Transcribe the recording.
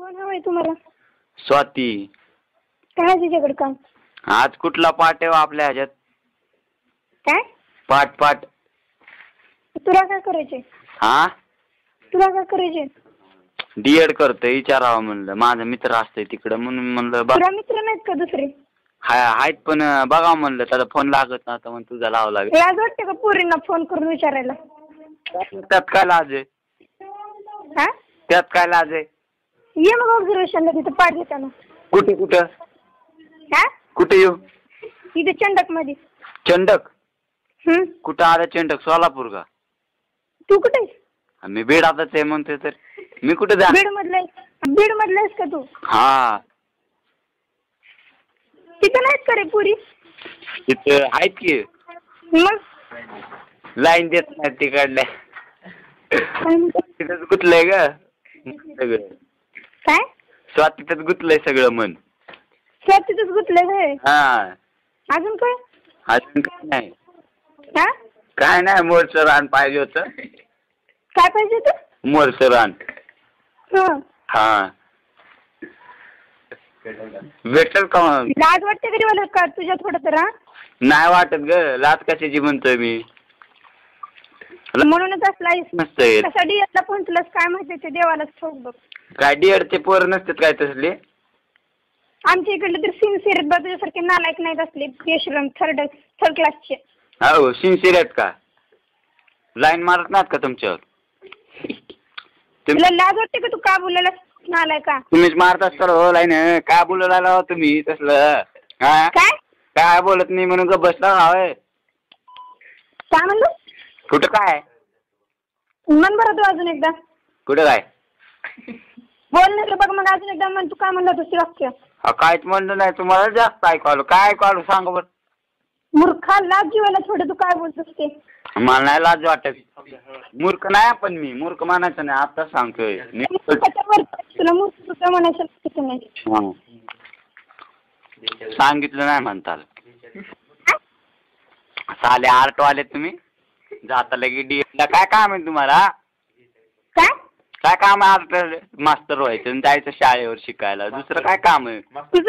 कोण हवंय तुम्हाला? स्वाती. काय तिच्याकडे काम? आज कुठला पाठ आहे हो आपल्या ह्याच्यात? काय? पाठ पाठ. तुला काय करायचे हा? तुला काय करायचे डीएड करतोय विचारावं म्हणलं. माझा मित्र असतोय तिकडं म्हणून म्हणलं बघ. तुला मित्र नाहीत का दुसरे? हाय आहेत पण अं, बघावं म्हणलं. त्याचा फोन लागत नव्हता म्हणून तुझा लावा लागेल. लाज वाटते का पोरींना फोन करून विचारायला? त्यात काय लाज आहे? हा? त्यात काय लाज आहे? ये मग ऑब्झर्वेशनला तिथं पाठ देताना कुठे कुठं? हा? कुठे येऊ? इथे चंडकमध्ये चंडक? हम्म. कुठं आलं चंडक? सोलापूर का? तू कुठे? मी बीडातच आहे म्हणतोय तर. मी कुठे जा बीड मधला? बीड मधला आहेस का तू? हा. तिथं नाहीत का रे पुरी? तिथं आहेत की. मग? लाईन देत नाही तिकडल्या. काय म्हणते? तिथंच गुतलंय ग? सगळं काय? स्वातीतच गुतलंय सगळं मन. त्यात तिथंच गुतलंय होय. हा. अजून काय? अजून काय नाही. हा? काय नाही मोरचं रान पाहिजे होतं. काय पाहिजे तू मोरचं रान. हं. हा. भेटेल का मग? लाज वाटते मला का तुझ्या थोडं तर हा? नाही वाटत ग. लाच कशाची म्हणतोय मी? म्हणूनच असला नसतंय कसा डिएसला पोहोचलास? काय माहिती? ते देवालाच ठाऊक बघ. काय डिअरचे पोर नसतात काय तसले? आमच्या इकडले तर सिन्सिअर तुझ्यासारखे नालायक नाहीत असले. यशरम थर्ड थर्ड क्लासचे हो सिन्सिअर आहेत का? लाईन मारत नाहीत का तुमच्यावर? तुम- तुला लाज वाटते का तू का बोलायला नालाय का तुम्हीच मारत असताल हो लाईन काय बोलायला हो तुम्ही तसलं. हा? काय? काय बोलत नाही म्हणून का बसला हवंय काय म्हणलो? कुठं काय? म्हण बरं तू अजून एकदा. कुठं काय? बोल नाही तर बघ मग अजून एकदा म्हण तू काय म्हणलं होतं ते वाक्य काहीच म्हणलं नाही तुम्हाला जास्त ऐकू आलं. काय ऐकू आलं सांगा बरं. मूर्खा लाज जीवाला थोडं तू काय बोलतोस ते मला नाही लाज वाटत. मूर्ख नाही पण मी मूर्ख मानायचं नाही आता सांगतोय. मी- तुला मूर्ख तुझं म्हणायचं नाही हा. सांगितलं नाही म्हणताल? साले आर्टवाले तुम्ही? जाता लगे डीएला काय काम आहे तुम्हाला? काय? काय काम आहे आर्ट मास्टर व्हायचं आणि जायचं शाळेवर शिकायला. दुसरं काय काम आहे? तुझं